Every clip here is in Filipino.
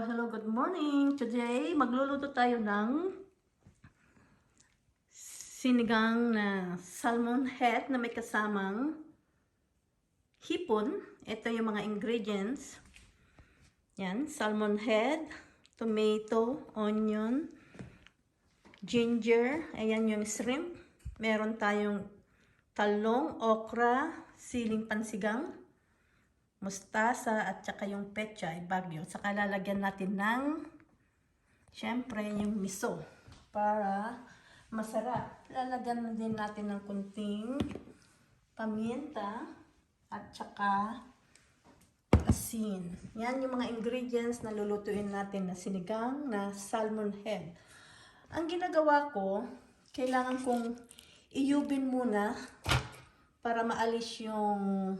hello, good morning. Today, magluluto tayo ng sinigang na salmon head na may kasamang hipon. Ito yung mga ingredients. Yan, salmon head, tomato, onion, ginger, ayan yung shrimp. Meron tayong talong, okra, siling pansigang, mustasa at saka yung pechay, bagyo. Saka lalagyan natin ng syempre yung miso para masarap. Lalagyan din natin ng kunting paminta at saka asin. Yan yung mga ingredients na lulutuin natin na sinigang na salmon head. Ang ginagawa ko, kailangan kong iyubin muna para maalis yung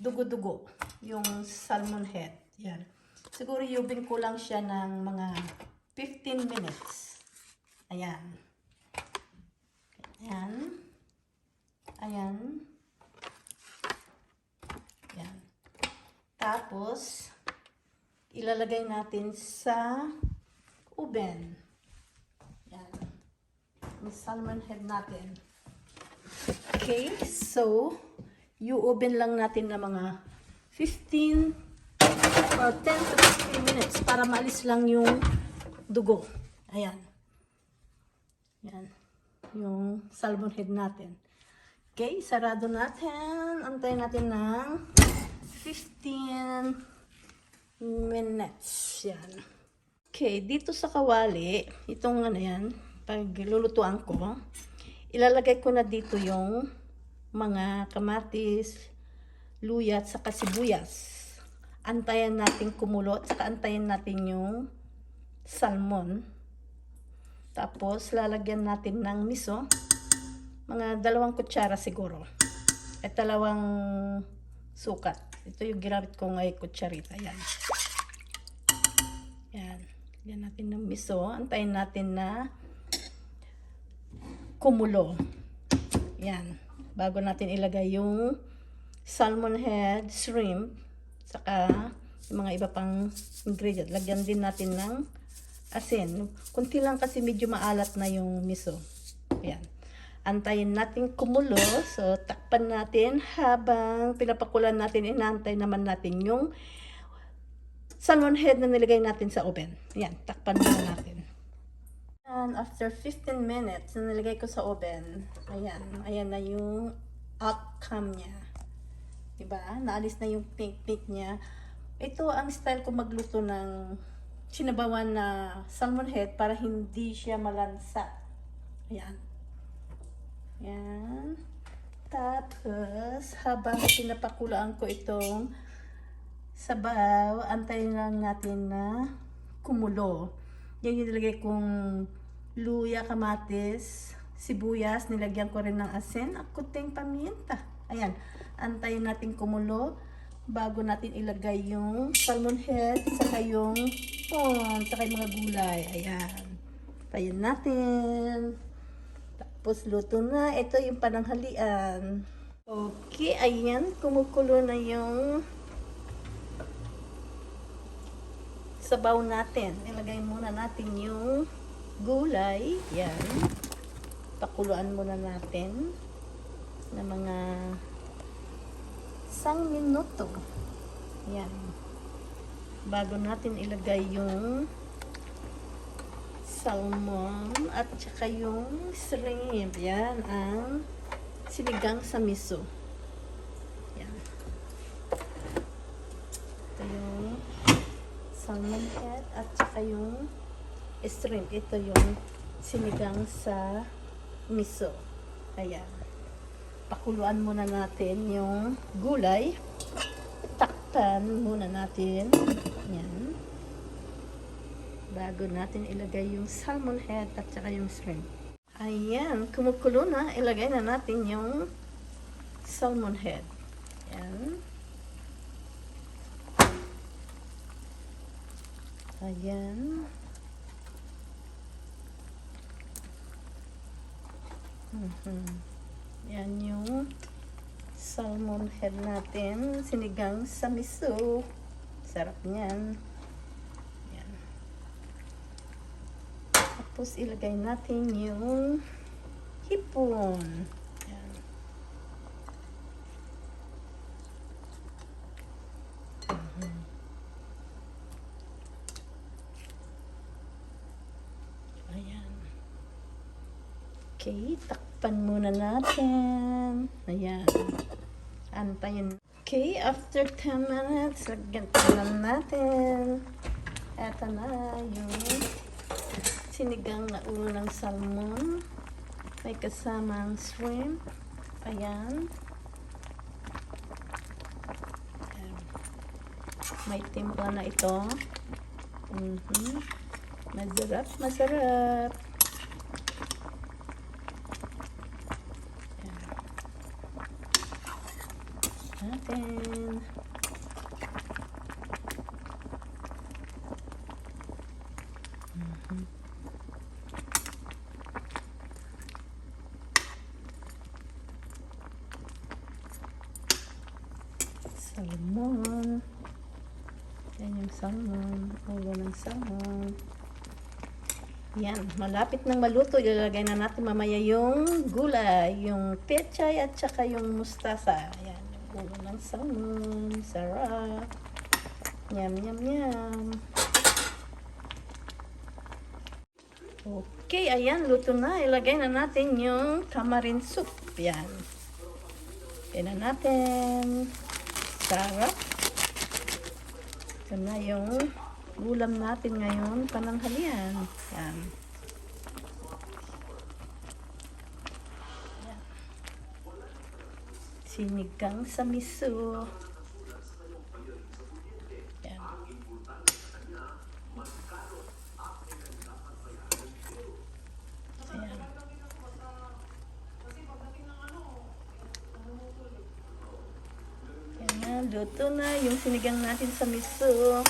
dugo-dugo, yung salmon head. Yan. Siguro yubin ko lang siya ng mga 15 minutes. Ayan. Ayan. Ayan. Ayan. Tapos, ilalagay natin sa oven. Yan. Yung salmon head natin. Okay, so, i-oven lang natin na mga 15 or 10 to 15 minutes para maalis lang yung dugo. Ayan. Yan. Yung salmon head natin. Okay, sarado natin. Antayin natin ng 15 minutes. Yan. Okay, dito sa kawali, itong ano yan, pag lulutuan ko, ilalagay ko na dito yung mga kamatis, luya at saka sibuyas. Antayan natin kumulo at saka antayin natin yung salmon. Tapos lalagyan natin ng miso. Mga dalawang kutsara siguro. At dalawang sukat. Ito yung ginamit ko ngay kutsarita. Yan. Yan. Lagyan natin ng miso. Antayin natin na kumulo. Yan. Bago natin ilagay yung salmon head, shrimp, saka yung mga iba pang ingredient. Lagyan din natin ng asin. Kunti lang kasi medyo maalat na yung miso. Yan. Antayin natin kumulo. So, takpan natin habang pinapakulan natin, inantay naman natin yung salmon head na nilagay natin sa oven. Yan. Takpan muna natin. And after 15 minutes nilagay ko sa oven, ayan, ayan na yung outcome niya. Diba? Naalis na yung pink-pink niya. Ito ang style ko magluto ng sinabawan na salmon head para hindi siya malansa. Ayan. Ayan. Tapos, habang pinapakulaan ko itong sabaw, antayin lang natin na kumulo. Yan yung nilagay kong luya, kamatis, sibuyas, nilagyan ko rin ng asin, at kuting paminta. Ayan, antayin natin kumulo bago natin ilagay yung salmon head, saka yung pon, saka yung mga gulay. Ayan. Tayin natin. Tapos luto na. Ito yung pananghalian. Okay, ayan. Kumukulo na yung sabaw natin. Ilagay muna natin yung gulay. Yan. Pakuluan muna natin na mga isang minuto. Yan. Bago natin ilagay yung salmon at saka yung shrimp. Yan ang sinigang sa miso. Yan. Ito yung salmon head at saka yung shrimp. Ito yung sinigang sa miso. Ayan. Pakuluan muna natin yung gulay. Takpan muna natin. Yan. Bago natin ilagay yung salmon head at saka yung shrimp. Ayan. Kumukulo na. Ilagay na natin yung salmon head. Yan. Ayan. Mm-hmm. Yan yung salmon head natin. Sinigang sa miso. Sarap niyan. Yan. Tapos ilagay natin yung hipon. Okay, takpan muna natin. Ayan. Antayin. Okay, after 10 minutes, lagyan tingnan natin. Eto na yung sinigang na ulo ng salmon. May kasamang shrimp. Ayan. May timpla na ito. Mhm. Masarap, masarap. Natin. Salmon. Yan yung salmon. Ulo ng salmon. Yan, malapit nang maluto. Ilalagay na natin mamaya yung gulay, yung pechay at saka yung mustasa. Yan, ulo ng salmon. Sarap. Yum, yum, yum. Okay, ayan, luto na. Ilagay na natin yung tamarin soup. Yan. Ilagay na natin. Sarap. Ito na yung ulam natin ngayon, pananghalian. Yan. Yan. Sinigang sa miso. Yan. Ayan. Yan na, luto na yung sinigang natin sa miso.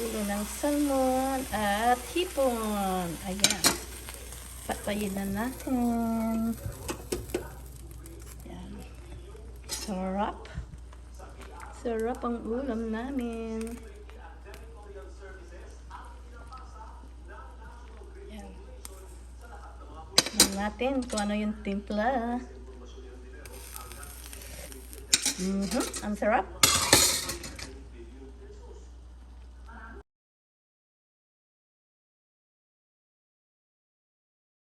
Ulo ng salmon at hipon. Ayan. Patayin na natin. Ayan. Sarap. Sarap ang ulam namin. Tignan natin kung ano yung timpla. Mhm, ang sarap.